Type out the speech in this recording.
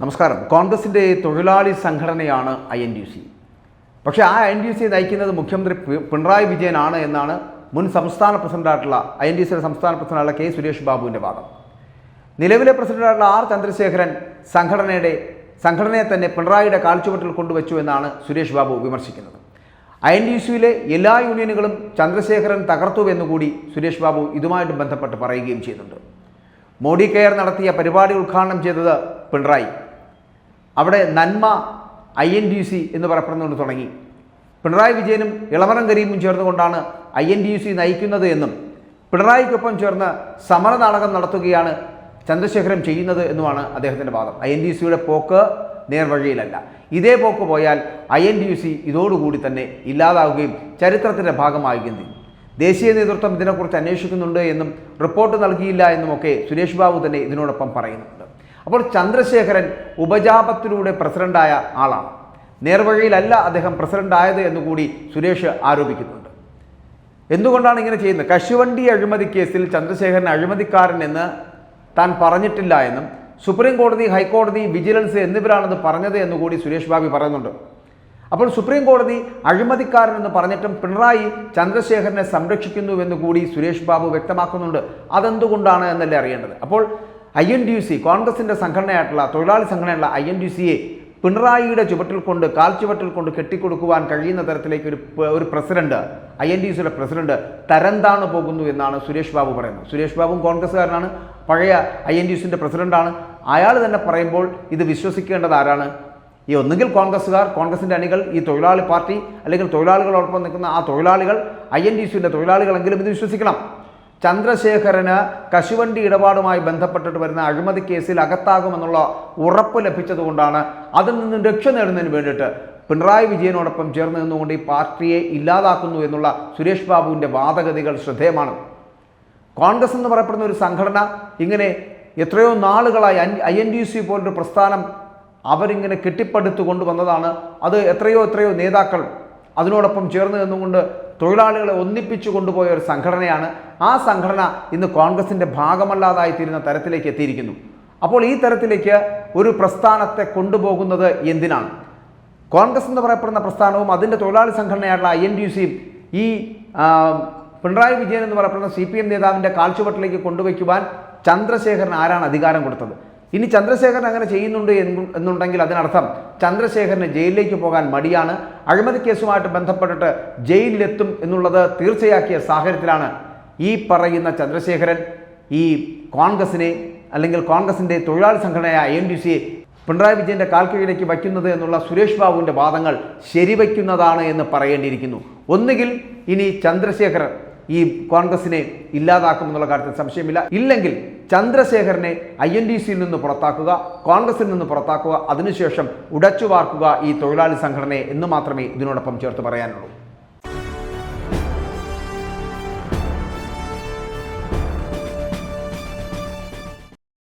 നമസ്കാരം. കോൺഗ്രസിന്റെ തൊഴിലാളി സംഘടനയാണ് ഐ എൻ ഡി സി. പക്ഷേ ആ ഐ എൻ ഡി സി നയിക്കുന്നത് മുഖ്യമന്ത്രി പിണറായി വിജയനാണ് എന്നാണ് മുൻ സംസ്ഥാന പ്രസിഡന്റായിട്ടുള്ള ഐ എൻ ഡി സിയുടെ സംസ്ഥാന പ്രസിഡന്റായിട്ടുള്ള കെ സുരേഷ് ബാബുവിന്റെ വാദം. നിലവിലെ പ്രസിഡന്റായിട്ടുള്ള ആർ ചന്ദ്രശേഖരൻ സംഘടനയുടെ സംഘടനയെ തന്നെ പിണറായിയുടെ കാൽച്ചുവട്ടിൽ കൊണ്ടുവച്ചു എന്നാണ് സുരേഷ് ബാബു വിമർശിക്കുന്നത്. ഐ എൻ ഡി സിയിലെ എല്ലാ യൂണിയനുകളും ചന്ദ്രശേഖരൻ തകർത്തു എന്നുകൂടി സുരേഷ് ബാബു ഇതുമായിട്ട് ബന്ധപ്പെട്ട് പറയുകയും ചെയ്യുന്നുണ്ട്. മോഡി കെയർ നടത്തിയ പരിപാടി ഉദ്ഘാടനം ചെയ്തത് പിണറായി. അവിടെ നന്മ ഐ എൻ ഡി സി എന്ന് പറയപ്പെടുന്നുകൊണ്ട് തുടങ്ങി. പിണറായി വിജയനും ഇളവറം കരീമും ചേർന്നുകൊണ്ടാണ് ഐ എൻ ഡി സി നയിക്കുന്നത് എന്നും പിണറായിക്കൊപ്പം ചേർന്ന് സമര നാടകം നടത്തുകയാണ് ചന്ദ്രശേഖരൻ ചെയ്യുന്നത് എന്നുമാണ് അദ്ദേഹത്തിന്റെ വാദം. ഐ എൻ ഡി സിയുടെ പോക്ക് നേർവഴിയിലല്ല ഇതേ പോക്ക് പോയാൽ I N D U C ഇതോടുകൂടി തന്നെ ഇല്ലാതാവുകയും ചരിത്രത്തിന്റെ ഭാഗമാകുകയും ചെയ്യും. ദേശീയ നേതൃത്വം ഇതിനെക്കുറിച്ച് അന്വേഷിക്കുന്നുണ്ട് എന്നും റിപ്പോർട്ട് നൽകിയില്ല എന്നുമൊക്കെ സുരേഷ് ബാബു തന്നെ ഇതിനോടൊപ്പം പറയുന്നുണ്ട്. അപ്പോൾ ചന്ദ്രശേഖരൻ ഉപജാപത്തിലൂടെ പ്രസിഡന്റായ ആളാണ്. നേർവഴിയിലല്ല അദ്ദേഹം പ്രസിഡന്റ് ആയത് എന്നുകൂടി സുരേഷ് ആരോപിക്കുന്നുണ്ട്. എന്തുകൊണ്ടാണ് ഇങ്ങനെ ചെയ്യുന്നത്? കശുവണ്ടി അഴിമതി കേസിൽ ചന്ദ്രശേഖരൻ അഴിമതിക്കാരൻ എന്ന് താൻ പറഞ്ഞിട്ടില്ല എന്നും സുപ്രീം കോടതി ഹൈക്കോടതി വിജിലൻസ് എന്നിവരാണത് പറഞ്ഞത് എന്നുകൂടി സുരേഷ് ബാബി പറയുന്നുണ്ട്. അപ്പോൾ സുപ്രീം കോടതി അഴിമതിക്കാരൻ എന്ന് പറഞ്ഞിട്ടും പിണറായി ചന്ദ്രശേഖരനെ സംരക്ഷിക്കുന്നുവെന്ന് കൂടി സുരേഷ് ബാബു വ്യക്തമാക്കുന്നുണ്ട്. അതെന്തുകൊണ്ടാണ് എന്നല്ലേ അറിയേണ്ടത്? അപ്പോൾ ഐ എൻ ഡി സി കോൺഗ്രസിന്റെ സംഘടനയായിട്ടുള്ള തൊഴിലാളി സംഘടനയുള്ള ഐ എൻ ഡി സിയെ പിണറായിയുടെ ചുവട്ടിൽ കൊണ്ട് കാൽ ചുവട്ടിൽ കൊണ്ട് കെട്ടിക്കൊടുക്കുവാൻ കഴിയുന്ന തരത്തിലേക്ക് ഒരു ഒരു പ്രസിഡന്റ് ഐ എൻ ഡി സിയുടെ പ്രസിഡന്റ് തരംതാണു പോകുന്നു എന്നാണ് സുരേഷ് ബാബു പറയുന്നത്. സുരേഷ് ബാബുവും കോൺഗ്രസ്സുകാരനാണ്. പഴയ ഐ എൻ ഡി സിന്റെ പ്രസിഡന്റാണ്. അയാൾ തന്നെ പറയുമ്പോൾ ഇത് വിശ്വസിക്കേണ്ടത് ആരാണ്? ഈ ഒന്നുകിൽ കോൺഗ്രസ്സുകാർ കോൺഗ്രസിന്റെ അണികൾ ഈ തൊഴിലാളി പാർട്ടി അല്ലെങ്കിൽ തൊഴിലാളികളോടൊപ്പം നിൽക്കുന്ന ആ തൊഴിലാളികൾ ഐ എൻ ഡി സിയുടെ തൊഴിലാളികളെങ്കിലും ഇത് വിശ്വസിക്കണം. ചന്ദ്രശേഖരന് കശുവണ്ടി ഇടപാടുമായി ബന്ധപ്പെട്ടിട്ട് വരുന്ന അഴിമതി കേസിൽ അകത്താകുമെന്നുള്ള ഉറപ്പ് ലഭിച്ചതുകൊണ്ടാണ് അതിൽ നിന്നും രക്ഷ നേടുന്നതിന് വേണ്ടിയിട്ട് പിണറായി വിജയനോടൊപ്പം ചേർന്ന് നിന്നുകൊണ്ട് ഈ പാർട്ടിയെ ഇല്ലാതാക്കുന്നു എന്നുള്ള സുരേഷ് ബാബുവിന്റെ വാദഗതികൾ ശ്രദ്ധേയമാണ്. കോൺഗ്രസ് എന്ന് പറയപ്പെടുന്ന ഒരു സംഘടന ഇങ്ങനെ എത്രയോ നാളുകളായി ഐ എൻ ഡി സി പോലൊരു പ്രസ്ഥാനം അവരിങ്ങനെ കെട്ടിപ്പടുത്തു കൊണ്ടുവന്നതാണ് അത് എത്രയോ എത്രയോ നേതാക്കൾ അതിനോടൊപ്പം ചേർന്ന് നിന്നുകൊണ്ട് തൊഴിലാളികളെ ഒന്നിപ്പിച്ചു കൊണ്ടുപോയ ഒരു സംഘടനയാണ്. ആ സംഘടന ഇന്ന് കോൺഗ്രസിന്റെ ഭാഗമല്ലാതായിത്തീരുന്ന തരത്തിലേക്ക് എത്തിയിരിക്കുന്നു. അപ്പോൾ ഈ തരത്തിലേക്ക് ഒരു പ്രസ്ഥാനത്തെ കൊണ്ടുപോകുന്നത് എന്തിനാണ്? കോൺഗ്രസ് എന്ന് പറയപ്പെടുന്ന പ്രസ്ഥാനവും അതിന്റെ തൊഴിലാളി സംഘടനയായിട്ടുള്ള ഐ എൻ ഡി സിയും ഈ പിണറായി വിജയൻ എന്ന് പറയപ്പെടുന്ന സി പി എം നേതാവിന്റെ കാൽച്ചുവട്ടിലേക്ക് കൊണ്ടുവയ്ക്കുവാൻ ചന്ദ്രശേഖരൻ ആരാണ് അധികാരം കൊടുത്തത്? ഇനി ചന്ദ്രശേഖരൻ അങ്ങനെ ചെയ്യുന്നുണ്ട് എന്നുണ്ടെങ്കിൽ അതിനർത്ഥം ചന്ദ്രശേഖരന് ജയിലിലേക്ക് പോകാൻ മടിയാണ്. അഴിമതി കേസുമായിട്ട് ബന്ധപ്പെട്ടിട്ട് ജയിലിലെത്തും എന്നുള്ളത് തീർച്ചയാക്കിയ സാഹചര്യത്തിലാണ് ഈ പറയുന്ന ചന്ദ്രശേഖരൻ ഈ കോൺഗ്രസിനെ അല്ലെങ്കിൽ കോൺഗ്രസിന്റെ തൊഴിലാളി സംഘടനയായ ഐ എൻ ഡി സിയെ പിണറായി വിജയന്റെ കാൽക്കീഴിലേക്ക് വയ്ക്കുന്നത് എന്നുള്ള സുരേഷ് ബാബുവിന്റെ വാദങ്ങൾ ശരിവയ്ക്കുന്നതാണ് എന്ന് പറയേണ്ടിയിരിക്കുന്നു. ഒന്നുകിൽ ഇനി ചന്ദ്രശേഖരൻ ഈ കോൺഗ്രസിനെ ഇല്ലാതാക്കുമെന്നുള്ള കാര്യത്തിൽ സംശയമില്ല. ഇല്ലെങ്കിൽ ചന്ദ്രശേഖരനെ ഐ എൻ ഡി സിയിൽ നിന്ന് പുറത്താക്കുക കോൺഗ്രസിൽ നിന്ന് പുറത്താക്കുക അതിനുശേഷം ഉടച്ചു വാർക്കുക ഈ തൊഴിലാളി സംഘടനയെ എന്ന് മാത്രമേ ഇതിനോടൊപ്പം ചേർത്ത് പറയാനുള്ളൂ.